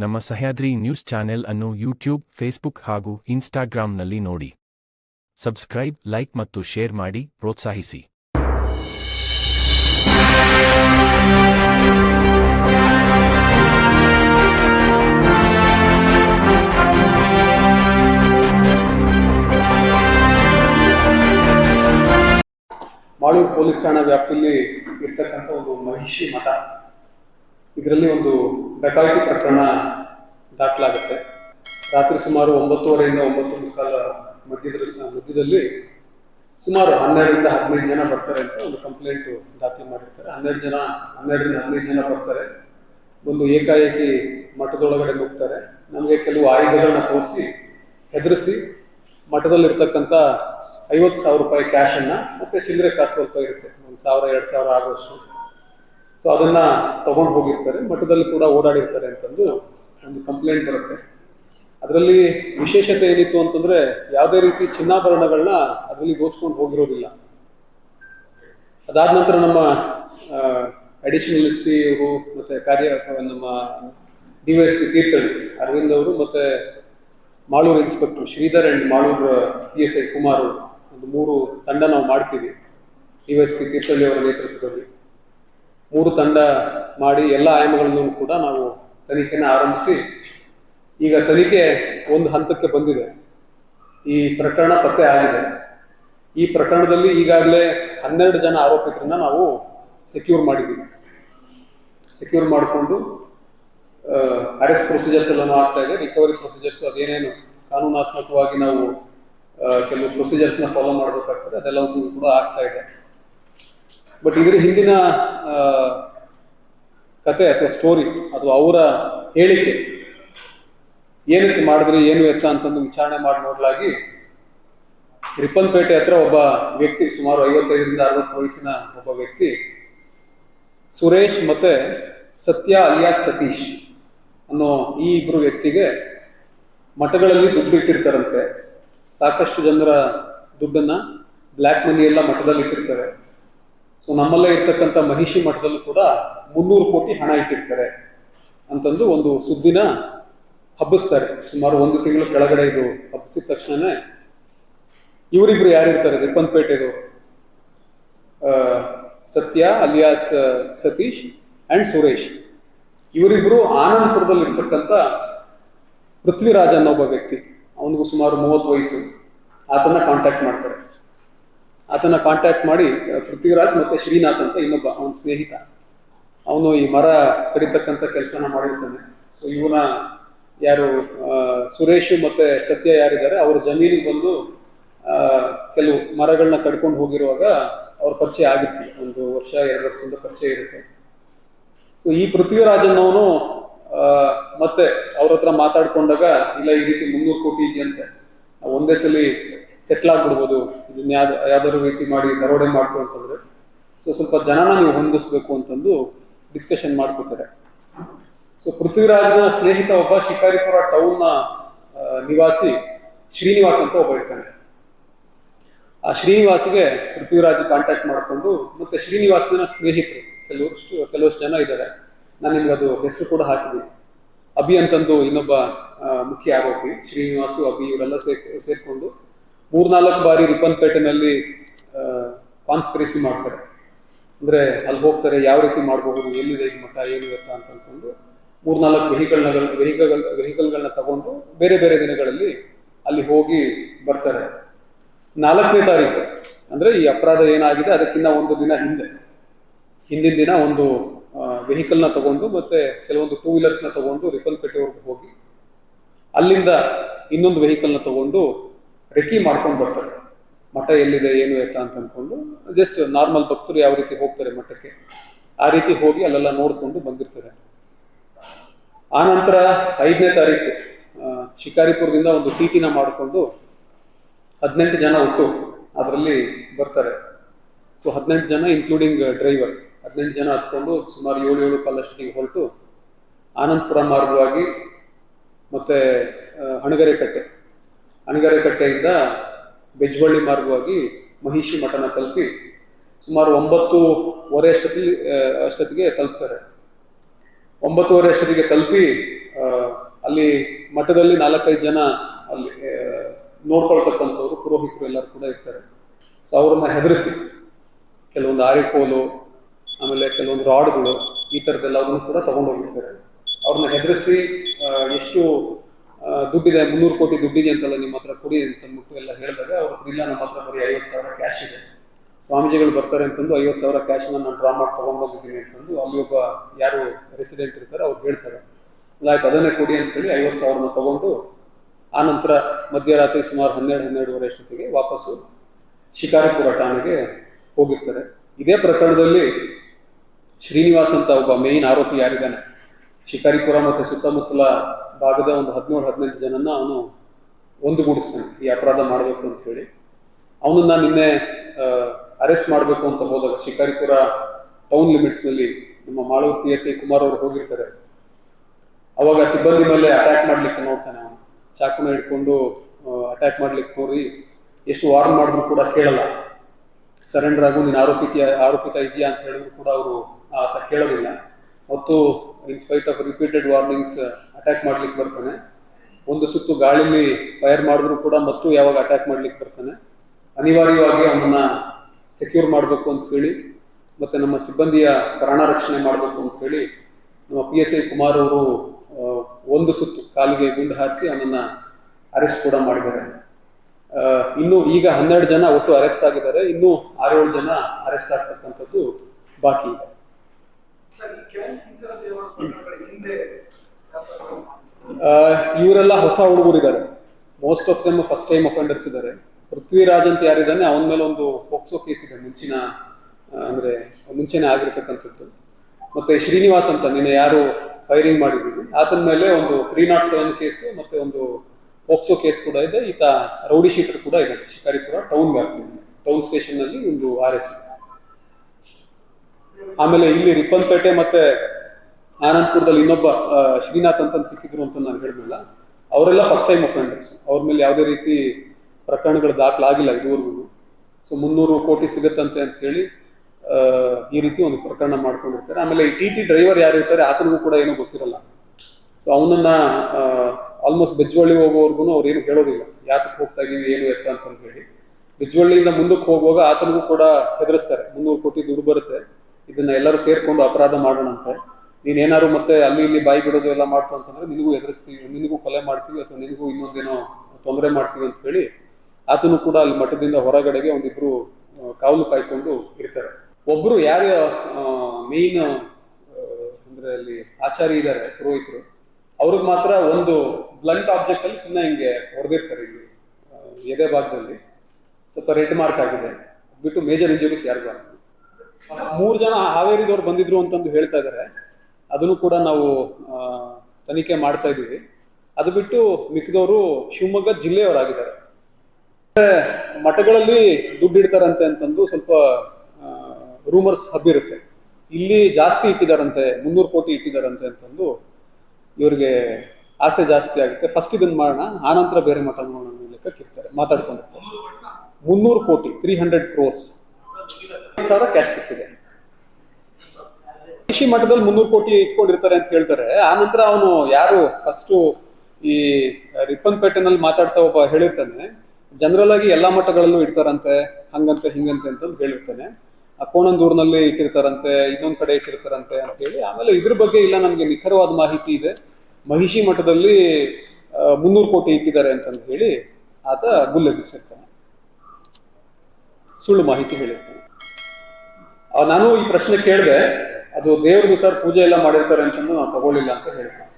ನಮ್ಮ Sahyadri news channel ಅನ್ನು YouTube, Facebook ಹಾಗೂ ಇನ್ಸ್ಟಾಗ್ರಾಂನಲ್ಲಿ ನೋಡಿ. ಸಬ್ಸ್ಕ್ರೈಬ್, ಲೈಕ್ ಮತ್ತು ಶೇರ್ ಮಾಡಿ, ಪ್ರೋತ್ಸಾಹಿಸಿ. ಮಾಳೂರು ಪೊಲೀಸ್ ಠಾಣಾ ವ್ಯಾಪ್ತಿಯಲ್ಲಿ ಇರ್ತಕ್ಕಂಥ ಒಂದು ಮಹಿಷಿ ಮಠ. ಇದರಲ್ಲಿ ಒಂದು ಡಕಾಯಿತಿ ಪ್ರಕರಣ ದಾಖಲಾಗುತ್ತೆ. ರಾತ್ರಿ ಸುಮಾರು ಒಂಬತ್ತುವರೆಯಿಂದ ಒಂಬತ್ತು ಮುಕ್ಕಾಲ ಮಧ್ಯದಲ್ಲಿ ಮಧ್ಯದಲ್ಲಿ ಸುಮಾರು ಹನ್ನೆರಡರಿಂದ ಹದಿನೈದು ಜನ ಬರ್ತಾರೆ ಅಂತ ಒಂದು ಕಂಪ್ಲೇಂಟ್ ದಾಖಲು ಮಾಡಿರ್ತಾರೆ. ಹನ್ನೆರಡು ಜನ, ಹನ್ನೆರಡರಿಂದ ಹದಿನೈದು ಜನ ಬರ್ತಾರೆ. ಒಂದು ಏಕಾಏಕಿ ಮಠದೊಳಗಡೆ ಹೋಗ್ತಾರೆ. ನಮಗೆ ಕೆಲವು ಆಯುಧಗಳನ್ನ ತೋರಿಸಿ, ಹೆದರಿಸಿ ಮಠದಲ್ಲಿರ್ತಕ್ಕಂಥ ಐವತ್ತು ಸಾವಿರ ರೂಪಾಯಿ ಕ್ಯಾಶನ್ನು ಮತ್ತೆ ಚಿಲ್ಲರೆ ಕಾಸು ಸ್ವಲ್ಪ ಇರುತ್ತೆ. ಒಂದು ಸಾವಿರ, ಎರಡು ಸಾವಿರ ಆಗುವಷ್ಟು. ಸೊ ಅದನ್ನ ತಗೊಂಡು ಹೋಗಿರ್ತಾರೆ. ಮಠದಲ್ಲಿ ಕೂಡ ಓಡಾಡಿರ್ತಾರೆ ಅಂತಂದು ಒಂದು ಕಂಪ್ಲೇಂಟ್ ಬರುತ್ತೆ. ಅದರಲ್ಲಿ ವಿಶೇಷತೆ ಏನಿತ್ತು ಅಂತಂದ್ರೆ ಯಾವುದೇ ರೀತಿ ಚಿನ್ನಾಭರಣಗಳನ್ನ ಅದರಲ್ಲಿ ಗೋಚ್ಕೊಂಡು ಹೋಗಿರೋದಿಲ್ಲ. ಅದಾದ ನಂತರ ನಮ್ಮ ಅಡಿಷನಲ್ ಎಸ್ ಪಿ ಅವರು ಮತ್ತೆ ಕಾರ್ಯ, ನಮ್ಮ D Y P Thirthahalli Aravind ಅವರು ಮತ್ತೆ Maluru inspector Shridhar and Maluru P S I Kumar ಒಂದು ಮೂರು ತಂಡ ನಾವು ಮಾಡ್ತೀವಿ. ಡಿ ವೈ ಪಿ ಅವರ ನೇತೃತ್ವದಲ್ಲಿ. ಮೂರು ತಂಡ ಮಾಡಿ ಎಲ್ಲ ಆಯಾಮಗಳನ್ನು ಕೂಡ ನಾವು ತನಿಖೆನ ಆರಂಭಿಸಿ, ಈಗ ತನಿಖೆ ಒಂದು ಹಂತಕ್ಕೆ ಬಂದಿದೆ. ಈ ಪ್ರಕರಣ ಪತ್ತೆ ಆಗಿದೆ. ಈ ಪ್ರಕರಣದಲ್ಲಿ ಈಗಾಗಲೇ ಹನ್ನೆರಡು ಜನ ಆರೋಪಿತರನ್ನ ನಾವು ಸೆಕ್ಯೂರ್ ಮಾಡಿದ್ದೀವಿ. ಸೆಕ್ಯೂರ್ ಮಾಡಿಕೊಂಡು ಅರೆಸ್ಟ್ ಪ್ರೊಸೀಜರ್ಸ್ ಎಲ್ಲ ಆಗ್ತಾ ಇದೆ. ರಿಕವರಿ ಪ್ರೊಸೀಜರ್ಸ್ ಅದೇನೇನು ಕಾನೂನಾತ್ಮಕವಾಗಿ ನಾವು ಕೆಲವು ಪ್ರೊಸೀಜರ್ಸ್ನ ಫಾಲೋ ಮಾಡಬೇಕಾಗ್ತದೆ. ಅದೆಲ್ಲವೂ ಕೂಡ ಆಗ್ತಾ ಇದೆ. ಬಟ್ ಇದ್ರ ಹಿಂದಿನ ಕತೆ ಅಥವಾ ಸ್ಟೋರಿ ಅಥವಾ ಅವರ ಹೇಳಿಕೆ. ಏನಕ್ಕೆ ಮಾಡಿದ್ರಿ, ಏನು ಎತ್ತ ಅಂತಂದು ವಿಚಾರಣೆ ಮಾಡಿ ನೋಡಲಾಗಿ ರಿಪ್ಪನ್ಪೇಟೆ ಹತ್ರ ಒಬ್ಬ ವ್ಯಕ್ತಿ, ಸುಮಾರು ಐವತ್ತೈದರಿಂದ ಅರವತ್ತು ವಯಸ್ಸಿನ ಒಬ್ಬ ವ್ಯಕ್ತಿ, ಸುರೇಶ್ ಮತ್ತೆ ಸತ್ಯ ಅಲಿಯಾಸ್ ಸತೀಶ್ ಅನ್ನೋ ಈ ಇಬ್ಬರು ವ್ಯಕ್ತಿಗೆ ಮಠಗಳಲ್ಲಿ ದುಡ್ಡು ಇಟ್ಟಿರ್ತಾರಂತೆ. ಸಾಕಷ್ಟು ಜನರ ದುಡ್ಡನ್ನ ಬ್ಲ್ಯಾಕ್ ಮನಿ ಎಲ್ಲ ಮಠದಲ್ಲಿ ಇಟ್ಟಿರ್ತಾರೆ. ಸೊ ನಮ್ಮಲ್ಲೇ ಇರ್ತಕ್ಕಂಥ ಮಹಿಷಿ ಮಠದಲ್ಲೂ ಕೂಡ ಮುನ್ನೂರು ಕೋಟಿ ಹಣ ಇಟ್ಟಿರ್ತಾರೆ ಅಂತಂದು ಒಂದು ಸುದ್ದಿನ ಹಬ್ಬಿಸ್ತಾರೆ. ಸುಮಾರು ಒಂದು ತಿಂಗಳು ಕೆಳಗಡೆ ಇದು ಹಬ್ಬಿಸಿದ ತಕ್ಷಣನೇ ಇವರಿಬ್ರು ಯಾರಿರ್ತಾರೆ? ರಿಪ್ಪನ್ಪೇಟೆದು ಸತ್ಯ, ಅಲಿಯಾಸ್, ಸತೀಶ್ ಅಂಡ್ ಸುರೇಶ್. ಇವರಿಬ್ರು ಆನಂದಪುರದಲ್ಲಿ ಇರ್ತಕ್ಕಂಥ ಪೃಥ್ವಿರಾಜ್ ಅನ್ನೋ ಒಬ್ಬ ವ್ಯಕ್ತಿ. ಅವನಿಗೂ ಸುಮಾರು ಮೂವತ್ತು ವಯಸ್ಸು. ಆತನ ಕಾಂಟ್ಯಾಕ್ಟ್ ಮಾಡ್ತಾರೆ. ಆತನ ಕಾಂಟ್ಯಾಕ್ಟ್ ಮಾಡಿ ಪೃಥ್ವಿರಾಜ್ ಮತ್ತೆ ಶ್ರೀನಾಥ್ ಅಂತ ಇನ್ನೊಬ್ಬ ಅವನ ಸ್ನೇಹಿತ. ಅವನು ಈ ಮರ ಕಡಿತಕ್ಕಂಥ ಕೆಲಸನ ಮಾಡಿರ್ತಾನೆ. ಇವನ ಯಾರು ಸುರೇಶ್ ಮತ್ತೆ ಸತ್ಯ ಯಾರಿದ್ದಾರೆ, ಅವ್ರ ಜಮೀನಿಗೆ ಬಂದು ಕೆಲವು ಮರಗಳನ್ನ ಕಡ್ಕೊಂಡು ಹೋಗಿರುವಾಗ ಅವ್ರ ಪರಿಚಯ ಆಗಿರ್ತೀವಿ. ಒಂದು ವರ್ಷ, ಎರಡು ವರ್ಷದಿಂದ ಪರಿಚಯ ಇರುತ್ತೆ. ಸೊ ಈ ಪೃಥ್ವಿರಾಜನ್ ಅವನು ಮತ್ತೆ ಅವ್ರ ಹತ್ರ ಮಾತಾಡ್ಕೊಂಡಾಗ, ಇಲ್ಲ, ಈ ರೀತಿ ಮುನ್ನೂರು ಕೋಟಿ ಇದೆಯಂತೆ. ಒಂದೇ ಸಲ ಸೆಟ್ಲ್ ಆಗ್ಬಿಡ್ಬೋದು. ಇದನ್ನ ಯಾವ್ದು ಯಾವ್ದಾದ್ರು ರೀತಿ ಮಾಡಿ ದರೋಡೆ ಮಾಡ್ತು ಅಂತಂದ್ರೆ ಸೊ ಸ್ವಲ್ಪ ಜನನ ನೀವು ಹೊಂದಿಸ್ಬೇಕು ಅಂತಂದು ಡಿಸ್ಕಷನ್ ಮಾಡ್ಕೋತಾರೆ. ಸೊ ಪೃಥ್ವಿರಾಜ್ನ ಸ್ನೇಹಿತ ಒಬ್ಬ ಶಿಕಾರಿಪುರ ನ ನಿವಾಸಿ ಶ್ರೀನಿವಾಸ್ ಅಂತ ಒಬ್ಬ ಇರ್ತಾನೆ. ಆ ಶ್ರೀನಿವಾಸ್ಗೆ ಪೃಥ್ವಿರಾಜ್ ಕಾಂಟ್ಯಾಕ್ಟ್ ಮಾಡಿಕೊಂಡು, ಮತ್ತೆ ಶ್ರೀನಿವಾಸನ ಸ್ನೇಹಿತರು ಕೆಲವಷ್ಟು ಕೆಲವಷ್ಟು ಜನ ಇದ್ದಾರೆ. ನಾನು ನಿಮ್ಗೆ ಅದು ಹೆಸರು ಕೂಡ ಹಾಕಿದ್ದೀನಿ. ಅಭಿ ಅಂತಂದು ಇನ್ನೊಬ್ಬ ಮುಖ್ಯ ಆರೋಪಿ, ಶ್ರೀನಿವಾಸು, ಅಭಿ, ಇವರೆಲ್ಲ ಸೇರ್ ಸೇರ್ಕೊಂಡು ಮೂರ್ನಾಲ್ಕು ಬಾರಿ ರಿಪ್ಪನ್ಪೇಟೆನಲ್ಲಿ ಕಾನ್ಸ್ಪಿರಸಿ ಮಾಡ್ತಾರೆ. ಅಂದ್ರೆ ಅಲ್ಲಿ ಹೋಗ್ತಾರೆ, ಯಾವ ರೀತಿ ಮಾಡಬಹುದು ಎಲ್ಲಿದೆ ಈ ಮಠ, ಏನು ಅಂತ ಅನ್ಕೊಂಡು ಮೂರ್ನಾಲ್ಕು ವೆಹಿಕಲ್ನ ವೆಹಿಕಲ್, ವೆಹಿಕಲ್ಗಳನ್ನ ತಗೊಂಡು ಬೇರೆ ಬೇರೆ ದಿನಗಳಲ್ಲಿ ಅಲ್ಲಿ ಹೋಗಿ ಬರ್ತಾರೆ. ನಾಲ್ಕನೇ ತಾರೀಕು, ಅಂದ್ರೆ ಈ ಅಪರಾಧ ಏನಾಗಿದೆ, ಅದಕ್ಕಿಂತ ಒಂದು ದಿನ ಹಿಂದೆ. ಹಿಂದಿನ ದಿನ ಒಂದು ವೆಹಿಕಲ್ನ ತಗೊಂಡು ಮತ್ತೆ ಕೆಲವೊಂದು ಟೂ ವೀಲರ್ಸ್ನ ತಗೊಂಡು ರಿಪ್ಪನ್ಪೇಟೆವರೆಗೂ ಹೋಗಿ ಅಲ್ಲಿಂದ ಇನ್ನೊಂದು ವೆಹಿಕಲ್ನ ತಗೊಂಡು ರೆಕಿ ಮಾಡ್ಕೊಂಡು ಬರ್ತಾರೆ. ಮಠ ಎಲ್ಲಿದೆ, ಏನು ಎತ್ತ ಅಂತ ಅಂದ್ಕೊಂಡು ಜಸ್ಟ್ ನಾರ್ಮಲ್ ಭಕ್ತರು ಯಾವ ರೀತಿ ಹೋಗ್ತಾರೆ ಮಠಕ್ಕೆ, ಆ ರೀತಿ ಹೋಗಿ ಅಲ್ಲೆಲ್ಲ ನೋಡ್ಕೊಂಡು ಬಂದಿರ್ತಾರೆ. ಆ ನಂತರ ಐದನೇ ತಾರೀಕು ಶಿಕಾರಿಪುರದಿಂದ ಒಂದು ಟೀಟಿನ ಮಾಡಿಕೊಂಡು ಹದಿನೆಂಟು ಜನ ಒಟ್ಟು ಅದರಲ್ಲಿ ಬರ್ತಾರೆ. ಸೊ ಹದಿನೆಂಟು ಜನ ಇನ್ಕ್ಲೂಡಿಂಗ್ ಡ್ರೈವರ್ ಹದಿನೆಂಟು ಜನ ಹತ್ಕೊಂಡು ಸುಮಾರು ಏಳು ಏಳು ಕಾಲಷ್ಟಿಗೆ ಹೊರಟು ಆನಂದಪುರ ಮಾರ್ಗವಾಗಿ ಮತ್ತೆ ಹಣಗರೆ ಕಟ್ಟೆ. ಹಣಗೆರೆ ಬೆಜ್ಜಳ್ಳಿ ಮಾರ್ಗವಾಗಿ ಮಹಿಷಿ ಮಠನ ತಲುಪಿ ಸುಮಾರು ಒಂಬತ್ತೂವರೆ ಅಷ್ಟೊತ್ತಿಗೆ ಅಷ್ಟೊತ್ತಿಗೆ ತಲುಪ್ತಾರೆ. ಒಂಬತ್ತುವರೆ ಅಷ್ಟೊತ್ತಿಗೆ ತಲುಪಿ ಅಲ್ಲಿ ಮಠದಲ್ಲಿ ನಾಲ್ಕೈದು ಜನ ಅಲ್ಲಿ ನೋಡ್ಕೊಳ್ತಕ್ಕಂಥವ್ರು, ಪುರೋಹಿತರು ಎಲ್ಲರೂ ಕೂಡ ಇರ್ತಾರೆ. ಸೊ ಅವ್ರನ್ನ ಹೆದರಿಸಿ ಕೆಲವೊಂದು ಆರಿಕೋಲು ಆಮೇಲೆ ಕೆಲವೊಂದು ರಾಡ್ಗಳು ಈ ಥರದ್ದೆಲ್ಲವನ್ನು ಕೂಡ ತಗೊಂಡೋಗಿರ್ತಾರೆ. ಅವ್ರನ್ನ ಹೆದರಿಸಿ ಎಷ್ಟು ದುಡ್ಡಿದೆ, ಮುನ್ನೂರು ಕೋಟಿ ದುಡ್ಡಿದೆ ಅಂತಲ್ಲ ನಿಮ್ಮ ಹತ್ರ ಕೊಡಿ ಅಂತ ಅಂದ್ಬಿಟ್ಟು ಎಲ್ಲ ಹೇಳಿದಾಗ ಅವ್ರ ಇಲ್ಲ, ನಮ್ಮ ಹತ್ರ ಬರೀ ಐವತ್ತು ಸಾವಿರ ಕ್ಯಾಶ್ ಇದೆ. ಸ್ವಾಮೀಜಿಗಳು ಬರ್ತಾರೆ ಅಂತಂದು ಐವತ್ತು ಸಾವಿರ ಕ್ಯಾಶನ್ನ ನಾನು ಡ್ರಾ ಮಾಡಿ ತೊಗೊಂಡೋಗಿದ್ದೀನಿ ಅಂತಂದು ಅಲ್ಲಿ ಒಬ್ಬ ಯಾರು ರೆಸಿಡೆಂಟ್ ಇರ್ತಾರೆ, ಅವ್ರು ಹೇಳ್ತಾರೆ. ಆಯ್ತು, ಅದನ್ನೇ ಕೊಡಿ ಅಂತ ಹೇಳಿ ಐವತ್ತು ಸಾವಿರನ ತಗೊಂಡು ನಂತರ ಮಧ್ಯರಾತ್ರಿ ಸುಮಾರು ಹನ್ನೆರಡು, ಹನ್ನೆರಡುವರೆ ಅಷ್ಟೊತ್ತಿಗೆ ವಾಪಸ್ಸು ಶಿಕಾರಿಪುರ ಠಾಣೆಗೆ ಹೋಗಿರ್ತಾರೆ. ಇದೇ ಪ್ರಕರಣದಲ್ಲಿ ಶ್ರೀನಿವಾಸ್ ಅಂತ ಒಬ್ಬ ಮೇನ್ ಆರೋಪಿ ಯಾರಿದ್ದಾನೆ? ಶಿಕಾರಿಪುರ ಮತ್ತು ಸುತ್ತಮುತ್ತಲ ಭಾಗದ ಒಂದು ಹದಿನೇಳು ಹದಿನೆಂಟು ಜನನ್ನ ಅವನು ಒಂದುಗೂಡಿಸ್ತಾನೆ. ಈ ಅಪರಾಧ ಮಾಡಬೇಕು ಅಂತ ಹೇಳಿ. ಅವನನ್ನ ನಿನ್ನೆ ಅರೆಸ್ಟ್ ಮಾಡಬೇಕು ಅಂತ ಹೋದಾಗ ಶಿಕಾರಿಪುರ ಟೌನ್ ಲಿಮಿಟ್ಸ್ನಲ್ಲಿ ನಮ್ಮ Maluru P S I Kumar ಅವರು ಹೋಗಿರ್ತಾರೆ. ಅವಾಗ ಸಿಬ್ಬಂದಿ ಮೇಲೆ ಅಟ್ಯಾಕ್ ಮಾಡ್ಲಿಕ್ಕೆ ನೋಡ್ತಾನೆ ಅವನು. ಚಾಕುನ ಹಿಡ್ಕೊಂಡು ಅಟ್ಯಾಕ್ ಮಾಡ್ಲಿಕ್ಕೆ ನೋಡಿ ಎಷ್ಟು ವಾರ್ನ್ ಮಾಡಿದ್ರು ಕೂಡ ಕೇಳಲ್ಲ. ಸರೆಂಡರ್ ಆಗು ನೀನು ಆರೋಪಿತ ಆರೋಪಿತ ಇದೆಯಾ ಅಂತ ಹೇಳಿದ್ರು ಕೂಡ ಅವರು ಆತ ಕೇಳೋದಿಲ್ಲ ಮತ್ತು in spite of repeated warnings attack ಮಾಡ್ಲಿಕ್ಕೆ ಬರ್ತಾನೆ. ಒಂದು ಸುತ್ತು ಗಾಳಿಲಿ ಫೈರ್ ಮಾಡಿದ್ರು ಕೂಡ ಮತ್ತು ಯಾವಾಗ ಅಟ್ಯಾಕ್ ಮಾಡ್ಲಿಕ್ಕೆ ಬರ್ತಾನೆ. ಅನಿವಾರ್ಯವಾಗಿ ಅವನನ್ನ ಸೆಕ್ಯೂರ್ ಮಾಡಬೇಕು ಅಂತ ಹೇಳಿ, ಮತ್ತೆ ನಮ್ಮ ಸಿಬ್ಬಂದಿಯ ಪ್ರಾಣ ರಕ್ಷಣೆ ಮಾಡಬೇಕು ಅಂತ ಹೇಳಿ ನಮ್ಮ ಪಿ ಎಸ್ ಐ ಕುಮಾರ್ ಅವರು ಒಂದು ಸುತ್ತು ಕಾಲಿಗೆ ಗುಂಡು ಹಾರಿಸಿ ಅವನನ್ನ ಅರೆಸ್ಟ್ ಕೂಡ ಮಾಡಿದ್ದಾರೆ. ಇನ್ನು ಈಗ ಹನ್ನೆರಡು ಜನ ಒಟ್ಟು ಅರೆಸ್ಟ್ ಆಗಿದ್ದಾರೆ. ಇನ್ನು ಆರೇಳು ಜನ ಅರೆಸ್ಟ್ ಆಗ್ತಕ್ಕಂಥದ್ದು ಬಾಕಿ ಇದೆ. ಇವರೆಲ್ಲ ಹೊಸ ಹುಡುಗರಿದ್ದಾರೆ. Most of them first time offenders ಇದ್ದಾರೆ. ಪೃಥ್ವಿರಾಜ್ ಅಂತ ಯಾರಿದ್ದಾನೆ, ಅವನ ಮೇಲೆ ಒಂದು ಪೋಕ್ಸೋ ಕೇಸ್ ಇದೆ, ಮುಂಚಿನ ಅಂದ್ರೆ ಮುಂಚೆನೆ ಆಗಿರ್ತಕ್ಕಂಥದ್ದು. ಮತ್ತೆ ಶ್ರೀನಿವಾಸ್ ಅಂತ, ನಿನ್ನೆ ಯಾರು ಫೈರಿಂಗ್ ಮಾಡಿದ್ರು. ಆತನ ಮೇಲೆ ಒಂದು ತ್ರೀ ನಾಟ್ ಸೆವೆನ್ ಕೇಸ್, ಮತ್ತೆ ಒಂದು ಪೋಕ್ಸೋ ಕೇಸ್ ಕೂಡ ಇದೆ. ಈತ ರೌಡಿ ಶೀಟರ್ ಕೂಡ ಇದೆ ಶಿಕಾರಿಪುರ ಟೌನ್ ವ್ಯಾಪ್ತಿ ಟೌನ್ ಸ್ಟೇಷನ್ನಲ್ಲಿ ಒಂದು ಆರ್ ಎಸ್ ಆಮೇಲೆ ಇಲ್ಲಿ ರಿಪ್ಪನ್ಪೇಟೆ ಮತ್ತೆ ಆನಂದ್ಪುರದಲ್ಲಿ ಇನ್ನೊಬ್ಬ ಶ್ರೀನಾಥ್ ಅಂತ ಸಿಕ್ಕಿದ್ರು ಅಂತ ನಾನು ಹೇಳಿದ್ನಲ್ಲ ಅವರೆಲ್ಲ ಫಸ್ಟ್ ಟೈಮ್ ಅಫೆಂಡರ್ಸ್ ಅವ್ರ ಮೇಲೆ ಯಾವುದೇ ರೀತಿ ಪ್ರಕರಣಗಳು ದಾಖಲಾಗಿಲ್ಲ ಇದುವರೆಗೂ. ಸೊ ಮುನ್ನೂರು ಕೋಟಿ ಸಿಗುತ್ತಂತೆ ಅಂತ ಹೇಳಿ ಈ ರೀತಿ ಒಂದು ಪ್ರಕರಣ ಮಾಡ್ಕೊಂಡಿರ್ತಾರೆ. ಆಮೇಲೆ ಟಿ ಟಿ ಡ್ರೈವರ್ ಯಾರು ಇರ್ತಾರೆ, ಆತನಿಗೂ ಕೂಡ ಏನೂ ಗೊತ್ತಿರಲ್ಲ. ಸೊ ಅವನನ್ನ ಆಲ್ಮೋಸ್ಟ್ ಬೆಜ್ವಳ್ಳಿ ಹೋಗೋವರೆಗೂ ಅವ್ರು ಏನು ಹೇಳೋದಿಲ್ಲ. ಯಾತಕ್ಕೆ ಹೋಗ್ತಾ ಇದೀವಿ, ಏನು ಎತ್ತ ಅಂತ ಹೇಳಿ. ಬೆಜ್ವಳ್ಳಿಯಿಂದ ಮುಂದಕ್ಕೆ ಹೋಗುವಾಗ ಆತನಿಗೂ ಕೂಡ ಹೆದರಿಸ್ತಾರೆ. ಮುನ್ನೂರು ಕೋಟಿ ದುಡ್ಡು ಬರುತ್ತೆ. ಇದನ್ನ ಎಲ್ಲರೂ ಸೇರ್ಕೊಂಡು ಅಪರಾಧ ಮಾಡೋಣ ಅಂತ. ನೀನ್ ಏನಾದ್ರು ಮತ್ತೆ ಅಲ್ಲಿ ಇಲ್ಲಿ ಬಾಯಿ ಬಿಡೋದು ಎಲ್ಲ ಮಾಡ್ತು ಅಂತಂದ್ರೆ ನಿನಗೂ ಎದುರಿಸ್ತೀವಿ, ನಿನಗೂ ಕೊಲೆ ಮಾಡ್ತೀವಿ ಅಥವಾ ನಿನಗೂ ಇನ್ನೊಂದೇನೋ ತೊಂದರೆ ಮಾಡ್ತೀವಿ ಅಂತ ಹೇಳಿ ಆತನು ಕೂಡ ಅಲ್ಲಿ ಮಠದಿಂದ ಹೊರಗಡೆಗೆ ಒಂದಿಬ್ರು ಕಾವಲು ಕಾಯ್ಕೊಂಡು ಇರ್ತಾರೆ. ಒಬ್ರು ಯಾರ ಮೇನ್ ಅಂದ್ರೆ ಅಲ್ಲಿ ಆಚಾರಿ ಇದ್ದಾರೆ ಪುರೋಹಿತರು, ಅವ್ರಿಗೆ ಮಾತ್ರ ಒಂದು ಬ್ಲಂಟ್ ಆಬ್ಜೆಕ್ಟ್ ಅಲ್ಲಿ ಸುಮ್ಮನೆ ಹಿಂಗೆ ಹೊಡೆದಿರ್ತಾರೆ ಇಲ್ಲಿ ಎದೆ ಭಾಗದಲ್ಲಿ. ಸ್ವಲ್ಪ ರೆಡ್ ಮಾರ್ಕ್ ಆಗಿದೆ. ಬಿಟ್ಟು ಮೇಜರ್ ಇಂಜುರೀಸ್ ಯಾರಿಗೂ ಮೂರು ಜನ ಹಾವೇರಿದವ್ರು ಬಂದಿದ್ರು ಅಂತಂದು ಹೇಳ್ತಾ ಇದ್ದಾರೆ ಅದನ್ನು ಕೂಡ ನಾವು ತನಿಖೆ ಮಾಡ್ತಾ ಇದ್ದೀವಿ. ಅದು ಬಿಟ್ಟು ಮಿಕ್ಕಿದವರು ಶಿವಮೊಗ್ಗ ಜಿಲ್ಲೆಯವರಾಗಿದ್ದಾರೆ. ಮಠಗಳಲ್ಲಿ ದುಡ್ಡು ಇಡ್ತಾರಂತೆ ಅಂತಂದು ಸ್ವಲ್ಪ ರೂಮರ್ಸ್ ಹಬ್ಬಿರುತ್ತೆ ಇಲ್ಲಿ ಜಾಸ್ತಿ ಇಟ್ಟಿದಾರಂತೆ, ಮುನ್ನೂರು ಕೋಟಿ ಇಟ್ಟಿದಾರಂತೆ ಅಂತಂದು ಇವ್ರಿಗೆ ಆಸೆ ಜಾಸ್ತಿ ಆಗುತ್ತೆ. ಫಸ್ಟ್ ಇದನ್ನ ಮಾಡೋಣ, ಆನಂತರ ಬೇರೆ ಮಠ ನೋಡೋಣ ಮೂಲಕ ಕಿರ್ತಾರೆ ಇರ್ತಾರೆ, ಮಾತಾಡ್ಕೊಂಡಿರ್ತಾರೆ. ಮುನ್ನೂರು ಕೋಟಿ ತ್ರೀ ಹಂಡ್ರೆಡ್ ಕ್ರೋರ್ಸ್ ಸಾವಿರ ಕ್ಯಾಶ್ ಸಿಕ್ಕಿದೆ ಕೃಷಿ ಮಠದಲ್ಲಿ ಮುನ್ನೂರು ಕೋಟಿ ಇಟ್ಕೊಂಡಿರ್ತಾರೆ ಅಂತ ಹೇಳ್ತಾರೆ. ಆ ನಂತರ ಅವನು ಯಾರು ಫಸ್ಟ್ ಈ ರಿಪ್ಪನ್ಪೇಟೆನಲ್ಲಿ ಮಾತಾಡ್ತಾ ಒಬ್ಬ ಹೇಳಿರ್ತಾನೆ ಜನರಲ್ ಆಗಿ ಎಲ್ಲಾ ಮಠಗಳಲ್ಲೂ ಇಡ್ತಾರಂತೆ, ಹಂಗಂತೆ, ಹಿಂಗಂತೆ ಅಂತ ಹೇಳಿರ್ತಾನೆ. ಕೋಣಂದೂರ್ನಲ್ಲಿ ಇಟ್ಟಿರ್ತಾರಂತೆ, ಇನ್ನೊಂದ್ ಕಡೆ ಇಟ್ಟಿರ್ತಾರಂತೆ ಅಂತ ಹೇಳಿ, ಆಮೇಲೆ ಇದ್ರ ಬಗ್ಗೆ ಇಲ್ಲ, ನಮ್ಗೆ ನಿಖರವಾದ ಮಾಹಿತಿ ಇದೆ. ಮಹಿಷಿ ಮಠದಲ್ಲಿ ಮುನ್ನೂರು ಕೋಟಿ ಇಟ್ಟಿದ್ದಾರೆ ಅಂತಂದು ಹೇಳಿ ಆತ ಗುಲ್ಲೆಬ್ಬಿಸಿರ್ತಾನೆ. ಸುಳ್ಳು ಮಾಹಿತಿ ಹೇಳಿರ್ತಾನೆ. ನಾನು ಈ ಪ್ರಶ್ನೆ ಕೇಳಿದೆ, ಅದು ದೇವ್ರದ್ದು ಸರ್ ಪೂಜೆ ಎಲ್ಲ ಮಾಡಿರ್ತಾರೆ ಅಂತಂದು ನಾವು ತಗೊಳ್ಳಿಲ್ಲ ಅಂತ ಹೇಳ್ತಾರೆ